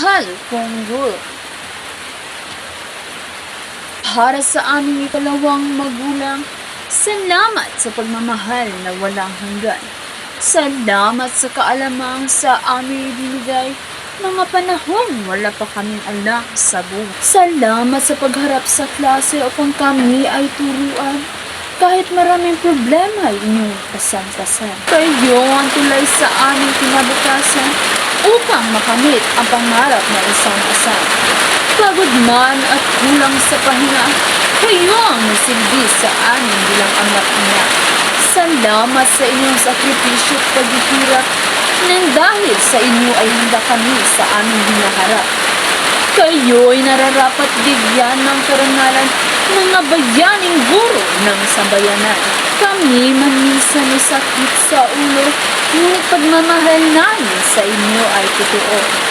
Mahal kong guro. Para sa aming ikalawang magulang, salamat sa pagmamahal na walang hanggan. Salamat sa kaalamang sa aming binigay mga panahon wala pa kaming anak sa buhay. Salamat sa pagharap sa klase upang kami ay turuan. Kahit maraming problema ay inyong pasan-pasan. Kayo ang tulay sa aming kinabukasan upang makamit ang pangarap na isang asal. Pagod man at kulang sa pahinga, kayo ang nasilbi sa amin bilang anak niya. Salamat sa inyong sakripisyo at paghihirap nang dahil sa inyo ay handa kami sa aming hinaharap. Kayo'y nararapat bigyan ng karangalan ng nabayaning guro ng sambayanan. Kami man minsan may sakit sa ulo, ngunit pagmamahal namin sa inyo ay totoo.